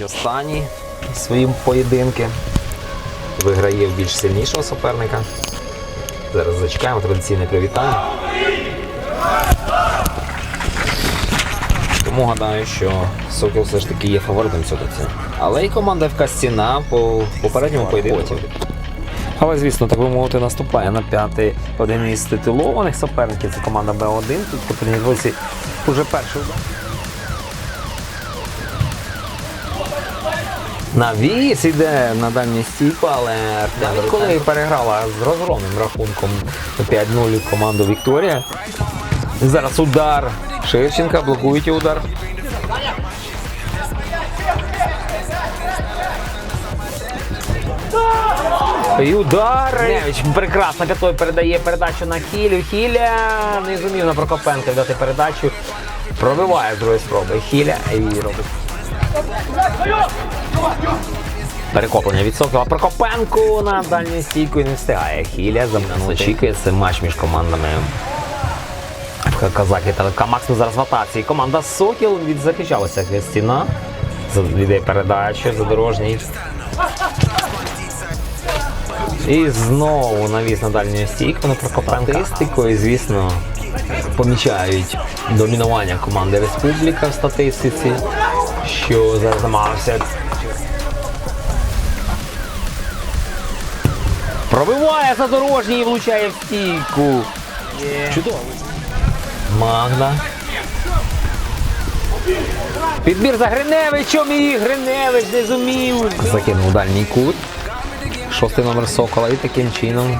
Останній своїм поєдинки. Виграє в більш сильнішого суперника. Зараз зачекаємо традиційне привітання. Тому гадаю, що Сокіл все ж таки є фаворитом цього цього. Але й команда ФК Стіна по попередньому поєдинку. Але, звісно, так би мовити, наступає на п'ятий один із титулованих суперників. Це команда Б1. Тут по тренувальці вже перший удар. Навіс іде на дальню стійку, але Артем коли переграла з розгромним рахунком 5-0 команду Вікторія. Зараз удар Шевченка, блокують удар. І удар. Невич прекрасно Катой передає передачу на Хілю. Хіля не зумів на Прокопенка дати передачу. Пробиває з другої спроби. Хіля і робить. Перехоплення від Сокола Прокопенку на дальню стійку і не встигає. Хіля за мною очікує. Це матч між командами. Казаки та ЛК Максим зараз в атаці. Команда Сокіл відзахищалася стіна. Віде передачу задорожній. І знову навіс на дальню стійку на Прокопенка. Статистикою, звісно, помічають домінування команди Республіка в статистиці, що зараз намагався. Пробиває задорожній і влучає в стійку. Чудово. Магда. Підбір за Гриневичем і Гриневич не зумів. Закинув дальній кут. Шостий номер Сокола і таким чином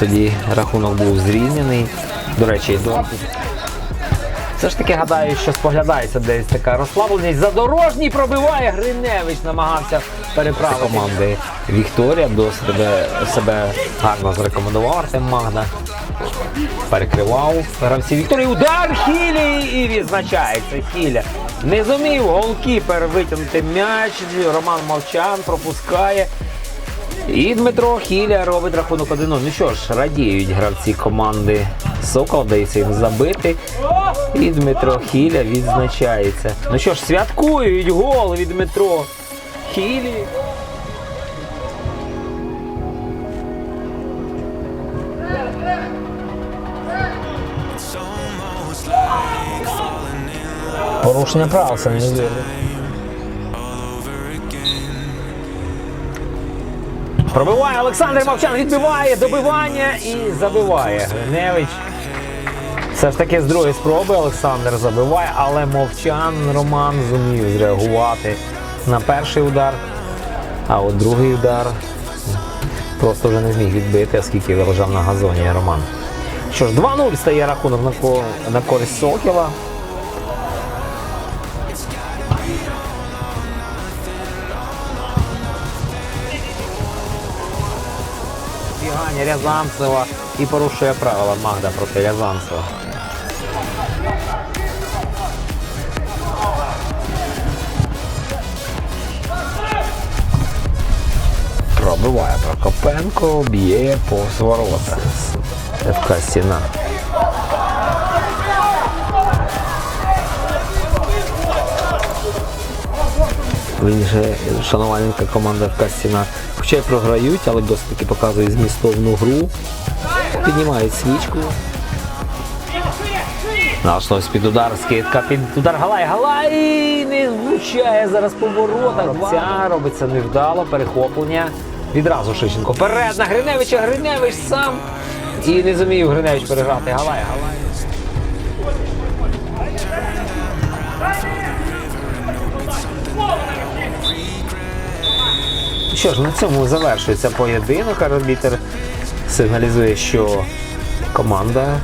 тоді рахунок був зрівняний. До речі, до... все ж таки гадаю, що споглядається десь така розслабленість. Задорожній пробиває Гриневич, намагався переправити команди Вікторія до себе, себе гарно зарекомендував Артем Магда. Перекривав гравці Вікторії. Удар Хілі і відзначається Хіля. Не зумів голкіпер витягнути м'яч. Роман Мовчан пропускає. І Дмитро Хіля робить рахунок 1-0. Ну що ж, радіють гравці команди Сокол, вдається їм забити. І Дмитро Хіля відзначається. Ну що ж, святкують гол від Дмитро Хілі. Порушення правил це не вірно. Пробиває Олександр Мовчан, відбиває добивання і забиває. Гриневич. Все ж таки з другої спроби Олександр забиває, але мовчан Роман зумів зреагувати на перший удар. А от другий удар просто вже не зміг відбити, оскільки лежав на газоні Роман. Що ж, 2-0 стає рахунок на, користь Сокіла. Бігання Рязанцева і порушує правила Магда проти Рязанцева. Пробиває Прокопенко, б'є по сворота. ФК Стіна. Він же шанувальника команди ФК Стіна. Хоча й програють, але досить таки показує змістовну гру. Піднімають свічку. Наш ось під удар, скидка під удар Галай. Галай не влучає зараз по воротах. Ця робиться невдало, перехоплення. Відразу Шишенко. Вперед на Гриневича, Гриневич сам. І не зумів Гриневич переграти. Галай, Галай. Що ж, на цьому завершується поєдинок. Арбітер сигналізує, що команда